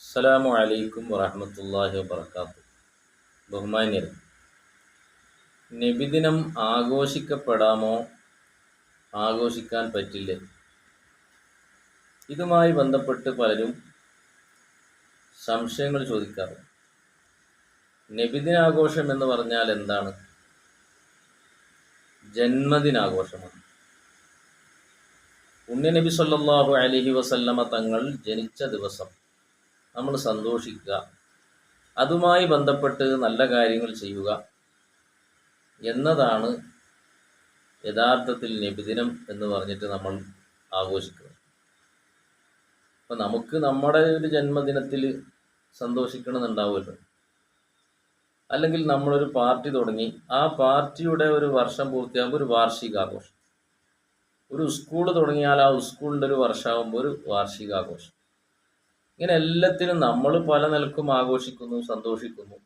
അസ്സലാമു അലൈക്കും വറഹമത്തല്ലാഹി വബർക്കാത്തു ബഹുമാന്യർ നബിദിനം ആഘോഷിക്കപ്പെടാമോ? ആഘോഷിക്കാൻ പറ്റില്ല? ഇതുമായി ബന്ധപ്പെട്ട് പലരും സംശയങ്ങൾ ചോദിക്കാറുണ്ട്. നബിദിനാഘോഷം എന്ന് പറഞ്ഞാൽ എന്താണ്? ജന്മദിനാഘോഷമാണ്. പുണ്യനബി സല്ലാഹു അലഹി വസല്ലമ തങ്ങൾ ജനിച്ച ദിവസം നമ്മൾ സന്തോഷിക്കുക. അതുമായി ബന്ധപ്പെട്ട് നല്ല കാര്യങ്ങൾ ചെയ്യുക എന്നതാണ് യഥാർത്ഥത്തിൽ നബിദിനം എന്ന് പറഞ്ഞിട്ട് നമ്മൾ ആഘോഷിക്കുന്നത്. അപ്പം നമുക്ക് നമ്മുടെ ഒരു ജന്മദിനത്തിൽ സന്തോഷിക്കണമെന്നുണ്ടാവുമല്ലോ. അല്ലെങ്കിൽ നമ്മളൊരു പാർട്ടി തുടങ്ങി ആ പാർട്ടിയുടെ ഒരു വർഷം പൂർത്തിയാകുമ്പോൾ ഒരു വാർഷികാഘോഷം. ഒരു സ്കൂൾ തുടങ്ങിയാൽ ആ സ്കൂളിന്റെ ഒരു വർഷമാകുമ്പോൾ ഒരു വാർഷികാഘോഷം. ഇങ്ങനെ എല്ലാത്തിനും നമ്മൾ പല നിലക്കും ആഘോഷിക്കുന്നു സന്തോഷിക്കുന്നു.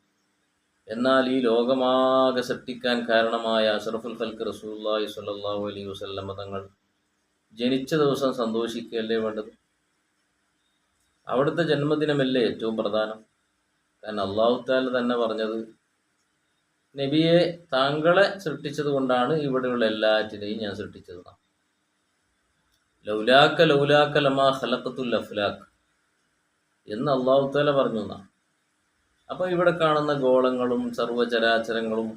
എന്നാൽ ഈ ലോകമാകെ സൃഷ്ടിക്കാൻ കാരണമായ അഷറഫുൽ ഖൽക്ക് റസൂല്ലാഹി സ്വല്ലല്ലാഹു അലൈഹി വസല്ലം തങ്ങൾ ജനിച്ച ദിവസം സന്തോഷിക്കുകയല്ലേ വേണ്ടത്? അവിടുത്തെ ജന്മദിനമല്ലേ ഏറ്റവും പ്രധാനം? കാരണം അള്ളാഹു താല തന്നെ പറഞ്ഞത് നബിയെ താങ്കളെ സൃഷ്ടിച്ചത് കൊണ്ടാണ് ഇവിടെയുള്ള എല്ലാറ്റിനെയും ഞാൻ സൃഷ്ടിച്ചത് ലൗലാക്ക ലൗലാക്ക ലമാ ഖലഖത്തുൽ അഫ്ലാഖ്. എന്ന് അള്ളാഹു താല പറഞ്ഞു എന്നാണ് അപ്പോൾ ഇവിടെ കാണുന്ന ഗോളങ്ങളും സർവചരാചരങ്ങളും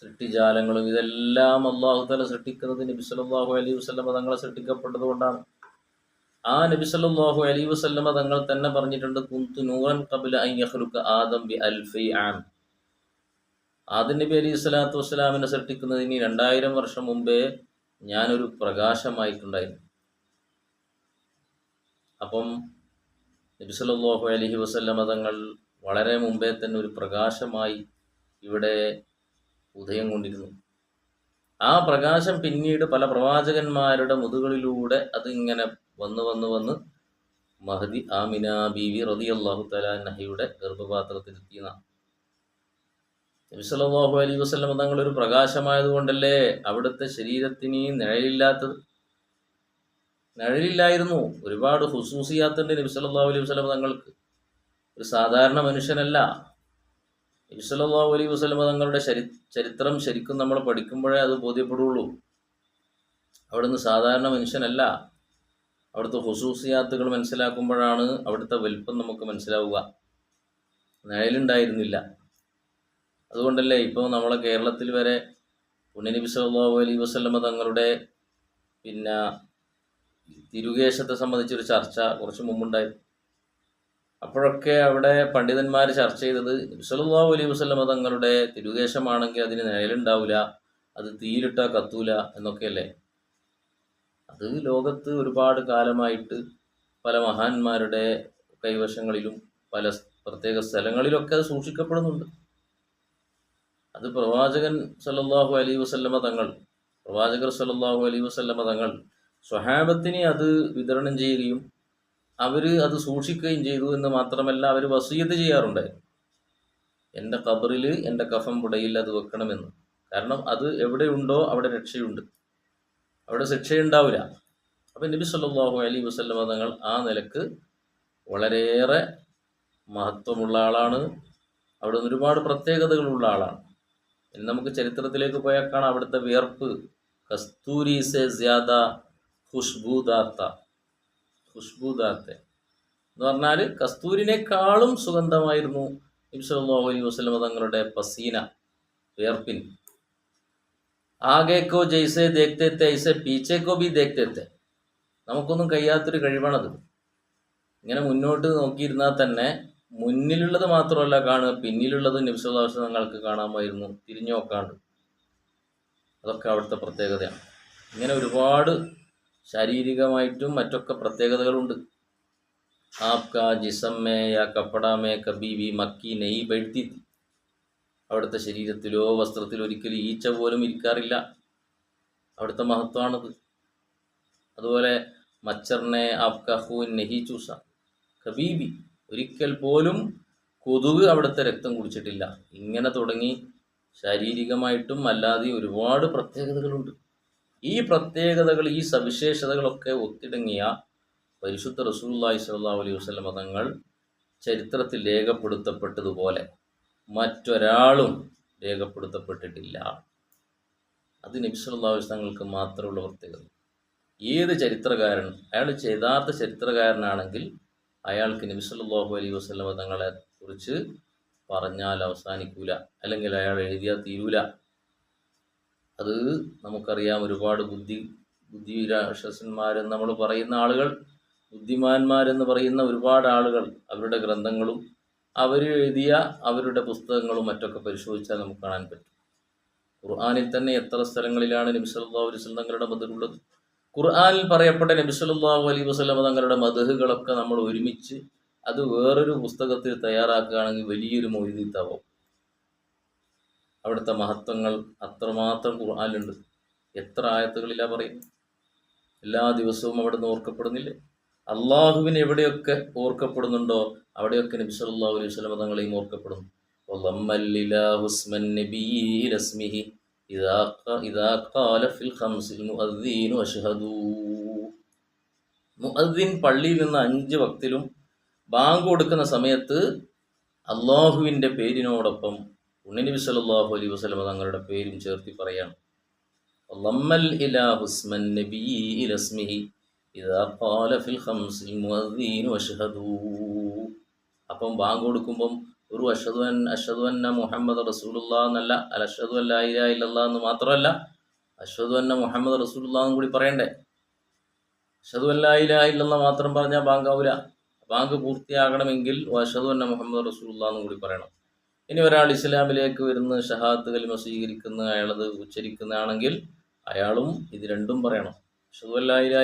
സൃഷ്ടിജാലങ്ങളും ഇതെല്ലാം അള്ളാഹു താല സൃഷ്ടിക്കുന്നത് നബി സല്ലല്ലാഹു അലൈഹി വസല്ലമ തങ്ങളെ സൃഷ്ടിക്കപ്പെട്ടത് കൊണ്ടാണ്. ആ നബി സല്ലല്ലാഹു അലൈഹി വസല്ലമ തങ്ങൾ തന്നെ പറഞ്ഞിട്ടുണ്ട് കുന്തു നൂറൻ കബില ആദം ബി അൽഫി ആൻ. ആദം നബി അലൈഹി സ്വലാത്തു വസ്സലാമിനെ സൃഷ്ടിക്കുന്നതിന് രണ്ടായിരം വർഷം മുമ്പേ ഞാനൊരു പ്രകാശമായിട്ടുണ്ടായിരുന്നു. അപ്പം നബി അലഹി മതങ്ങൾ തങ്ങൾ വളരെ മുമ്പേ തന്നെ ഒരു പ്രകാശമായി ഇവിടെ ഉദയം കൊണ്ടിരുന്നു. ആ പ്രകാശം പിന്നീട് പല പ്രവാചകന്മാരുടെ മുതുകളിലൂടെ അതിങ്ങനെ വന്ന് വന്ന് വന്ന് മഹദി ആമിന ബീവി അള്ളാഹു തആല നഹയുടെ ഗർഭപാത്രത്തിലെത്തിയ നബി സല്ലല്ലാഹു അലൈഹി വസല്ലമ തങ്ങൾ ഒരു പ്രകാശമായതുകൊണ്ടല്ലേ അവിടുത്തെ ശരീരത്തിന് നിഴലില്ലാത്തത്? നിഴലില്ലായിരുന്നു. ഒരുപാട് ഹുസൂസിയാത്തുണ്ട് നബി അലൈഹി വസ്ലം തങ്ങൾക്ക്. ഒരു സാധാരണ മനുഷ്യനല്ല. നബി അലൈഹി വസ്ലം തങ്ങളുടെ ചരി ചരിത്രം ശരിക്കും നമ്മൾ പഠിക്കുമ്പോഴേ അത് ബോധ്യപ്പെടുള്ളൂ. അവിടുന്ന് സാധാരണ മനുഷ്യനല്ല. അവിടുത്തെ ഹുസൂസിയാത്തുകൾ മനസ്സിലാക്കുമ്പോഴാണ് അവിടുത്തെ വലിപ്പം നമുക്ക് മനസ്സിലാവുക. നിഴലുണ്ടായിരുന്നില്ല. അതുകൊണ്ടല്ലേ ഇപ്പോൾ നമ്മളെ കേരളത്തിൽ വരെ പുണ്യനബി അലൈഹി വസല്ലമ തങ്ങളുടെ പിന്നെ തിരുകേശത്തെ സംബന്ധിച്ചൊരു ചർച്ച കുറച്ച് മുമ്പുണ്ടായിരുന്നു അപ്പോഴൊക്കെ അവിടെ പണ്ഡിതന്മാർ ചർച്ച ചെയ്തത് സല്ലല്ലാഹു അലൈഹി വസല്ലമ തങ്ങളുടെ തിരുകേശമാണെങ്കിൽ അതിന് നിഴലുണ്ടാവില്ല അത് തീയിലിട്ട കത്തൂല എന്നൊക്കെയല്ലേ? അത് ലോകത്ത് ഒരുപാട് കാലമായിട്ട് പല മഹാന്മാരുടെ കൈവശങ്ങളിലും പല പ്രത്യേക സ്ഥലങ്ങളിലൊക്കെ അത് സൂക്ഷിക്കപ്പെടുന്നുണ്ട്. അത് പ്രവാചകൻ സല്ലല്ലാഹു അലൈഹി വസല്ലമ തങ്ങൾ പ്രവാചകർ സല്ലല്ലാഹു അലൈഹി വസല്ലമ തങ്ങൾ സ്വഹാബത്തിനെ അത് വിതരണം ചെയ്യുകയും അവർ അത് സൂക്ഷിക്കുകയും ചെയ്തു എന്ന് മാത്രമല്ല അവർ വസീയത്ത് ചെയ്യാറുണ്ടായിരുന്നു എന്റെ കബറിൽ എന്റെ കഫം പുടയിൽ അത് വെക്കണമെന്ന്. കാരണം അത് എവിടെയുണ്ടോ അവിടെ രക്ഷയുണ്ട്. അവിടെ ശിക്ഷയുണ്ടാവില്ല. അപ്പം നബി സല്ലാഹു അലി വസല്ലമ തങ്ങൾ ആ നിലയ്ക്ക് വളരെയേറെ മഹത്വമുള്ള ആളാണ്. അവിടെ നിന്ന് ഒരുപാട് പ്രത്യേകതകളുള്ള ആളാണ്. ഇനി നമുക്ക് ചരിത്രത്തിലേക്ക് പോയാൽ കാണാം. അവിടുത്തെ വിയർപ്പ് കസ്തൂരി സെ ജ്യാദ ഖുഷ്ബൂദാത്ത ഖുഷ്ബൂദാത്ത എന്ന് പറഞ്ഞാൽ കസ്തൂരിനേക്കാളും സുഗന്ധമായിരുന്നു നബി സല്ലല്ലാഹു അലൈഹി വസല്ലമ തങ്ങളുടെ പസീന വേർപ്പിൻ ആകേക്കോ ജയ്സെ ദേഖ്തേത്തെ ഐസെ പീച്ചേക്കോ ബി ദേഖ്തേത്തെ നമുക്കൊന്നും കഴിയാത്തൊരു കഴിവാണത്. ഇങ്ങനെ മുന്നോട്ട് നോക്കിയിരുന്നാൽ തന്നെ മുന്നിലുള്ളത് മാത്രമല്ല കാണുക പിന്നിലുള്ളത് നബിസ്വല്ലാസ് നിങ്ങൾക്ക് കാണാമായിരുന്നു തിരിഞ്ഞു നോക്കാണ്ട്. അതൊക്കെ അവിടുത്തെ പ്രത്യേകതയാണ്. ഇങ്ങനെ ഒരുപാട് ശാരീരികമായിട്ടും മറ്റൊക്കെ പ്രത്യേകതകളുണ്ട്. ആപ്ക ജിസമ്മേ യാ കപ്പടാമേ കബീബി മക്കി നെയ് ബഴ്ത്തി. അവിടുത്തെ ശരീരത്തിലോ വസ്ത്രത്തിലോ ഒരിക്കലും ഈച്ച പോലും ഇരിക്കാറില്ല. അവിടുത്തെ മഹത്വമാണത് അതുപോലെ മച്ചറിനെ ആപ്ക നെഹി ചൂസ. കബീബി ഒരിക്കൽ പോലും കൊതുക് അവിടുത്തെ രക്തം കുടിച്ചിട്ടില്ല. ഇങ്ങനെ തുടങ്ങി ശാരീരികമായിട്ടും അല്ലാതെ ഒരുപാട് പ്രത്യേകതകളുണ്ട്. ഈ പ്രത്യേകതകൾ ഈ സവിശേഷതകളൊക്കെ ഒത്തിണങ്ങിയ പരിശുദ്ധ റസൂല്ലായി സല്ലാ അലൈഹി വസ്ലം തങ്ങൾ ചരിത്രത്തിൽ രേഖപ്പെടുത്തപ്പെട്ടതുപോലെ മറ്റൊരാളും രേഖപ്പെടുത്തപ്പെട്ടിട്ടില്ല. അത് നബിസ്വല്ലാസ് തങ്ങൾക്ക് മാത്രമുള്ള പ്രത്യേകത. ഏത് ചരിത്രകാരൻ അയാൾ യഥാർത്ഥ ചരിത്രകാരനാണെങ്കിൽ അയാൾക്ക് നബിസ്വല്ലാഹു അലൈഹി വസ്ലം തങ്ങളെ കുറിച്ച് പറഞ്ഞാൽ അവസാനിക്കൂല. അല്ലെങ്കിൽ അയാൾ എഴുതിയാൽ തീരൂല. അത് നമുക്കറിയാം ഒരുപാട് ബുദ്ധി ബുദ്ധിരാക്ഷസന്മാരെന്ന് നമ്മൾ പറയുന്ന ആളുകൾ ബുദ്ധിമാന്മാരെന്ന് പറയുന്ന ഒരുപാട് ആളുകൾ അവരുടെ ഗ്രന്ഥങ്ങളും അവർ എഴുതിയ അവരുടെ പുസ്തകങ്ങളും മറ്റൊക്കെ പരിശോധിച്ചാൽ നമുക്ക് കാണാൻ പറ്റും. ഖുർആാനിൽ തന്നെ എത്ര സ്ഥലങ്ങളിലാണ് നബി സല്ലല്ലാഹു അലൈഹി തങ്ങളുടെ മധുരുള്ളത് ഖുർആാനിൽ പറയപ്പെട്ട നബി സല്ലല്ലാഹു അലൈഹി വസല്ലം തങ്ങളുടെ മധുഹുകളൊക്കെ നമ്മൾ ഒരുമിച്ച് അത് വേറൊരു പുസ്തകത്തിൽ തയ്യാറാക്കുകയാണെങ്കിൽ വലിയൊരു മൊയ്തീത്താവും അവിടുത്തെ മഹത്വങ്ങൾ അത്രമാത്രം ഖുർആാനുണ്ട് എത്ര ആയത്തുകളില്ല പറയും എല്ലാ ദിവസവും അവിടെ നിന്ന് ഓർക്കപ്പെടുന്നില്ലേ? അള്ളാഹുവിന് എവിടെയൊക്കെ ഓർക്കപ്പെടുന്നുണ്ടോ അവിടെയൊക്കെ നബി സല്ലല്ലാഹു അലൈഹി വസല്ലം തങ്ങളെയും ഓർക്കപ്പെടുന്നു. മുഅദ്ദിൻ പള്ളിയിൽ നിന്ന് അഞ്ച് വക്തിലും ബാങ്ക് കൊടുക്കുന്ന സമയത്ത് അള്ളാഹുവിന്റെ പേരിനോടൊപ്പം ഉണ്ണിനബി സല്ലല്ലാഹു അലൈഹി വസ്ലമ തങ്ങളുടെ പേരും ചേർത്തി പറയാണ്. അപ്പം ബാങ്ക് കൊടുക്കുമ്പം ഒരു അഷദു അൻ അഷദു അന്ന മുഹമ്മദ് റസൂലുല്ലാന്നല്ല അല്ല അഷദു അല്ല ഇലാ ഇല്ലല്ലാ എന്ന് മാത്രമല്ല അഷദ് അന്ന മുഹമ്മദ് റസൂലുല്ലാന്നും കൂടി പറയണ്ടേ? അഷദു അല്ല മാത്രം പറഞ്ഞാൽ ബാങ്കാവൂല ബാങ്ക് പൂർത്തിയാകണമെങ്കിൽ അഷദ് അന്ന മുഹമ്മദ് റസൂലുല്ലാന്നും കൂടി പറയണം. ഇനി ഒരാൾ ഇസ്ലാമിലേക്ക് വരുന്ന ഷഹാത്ത് കലിമ സ്വീകരിക്കുന്ന അയാളത് ഉച്ചരിക്കുന്നതാണെങ്കിൽ അയാളും ഇത് രണ്ടും പറയണം.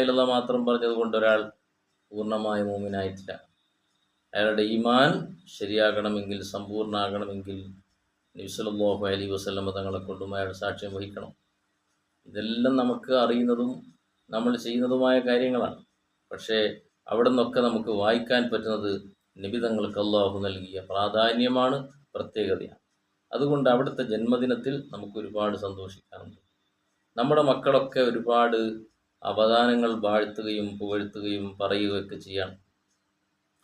അല്ല മാത്രം പറഞ്ഞത് കൊണ്ട് ഒരാൾ പൂർണമായ മൂമിനായിട്ടില്ല. അയാളുടെ ഈമാൻ ശരിയാകണമെങ്കിൽ സമ്പൂർണമാകണമെങ്കിൽ നബിസലല്ലാഹു അലി വസല്ലമ തങ്ങളെ കൊണ്ടും അയാൾ സാക്ഷ്യം വഹിക്കണം. ഇതെല്ലാം നമുക്ക് അറിയുന്നതും നമ്മൾ ചെയ്യുന്നതുമായ കാര്യങ്ങളാണ്. പക്ഷേ അവിടെ നിന്നൊക്കെ നമുക്ക് വായിക്കാൻ പറ്റുന്നത് നിബിതങ്ങൾക്ക് അള്ളാഹു നൽകിയ പ്രാധാന്യമാണ്. പ്രത്യേകതയാണ്. അതുകൊണ്ട് അവിടുത്തെ ജന്മദിനത്തിൽ നമുക്ക് ഒരുപാട് സന്തോഷിക്കാനുണ്ട്. നമ്മുടെ മക്കളൊക്കെ ഒരുപാട് അവദാനങ്ങൾ വാഴ്ത്തുകയും പുകഴ്ത്തുകയും പറയുകയൊക്കെ ചെയ്യണം.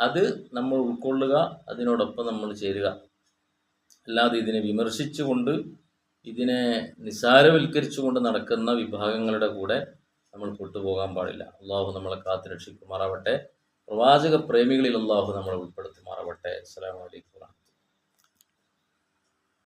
അത് നമ്മൾ ഉൾക്കൊള്ളുക അതിനോടൊപ്പം നമ്മൾ ചേരുക. അല്ലാതെ ഇതിനെ വിമർശിച്ചുകൊണ്ട് ഇതിനെ നിസാരവൽക്കരിച്ചുകൊണ്ട് നടക്കുന്ന വിഭാഗങ്ങളുടെ കൂടെ നമ്മൾ കൊണ്ടുപോകാൻ പാടില്ല. അള്ളാഹു നമ്മളെ കാത്തു രക്ഷിക്കുമാറാവട്ടെ പ്രവാചക പ്രേമികളിൽ അള്ളാഹു നമ്മളെ ഉൾപ്പെടുത്തുമാറാവട്ടെ. അസ്സലാമു അലൈക്കും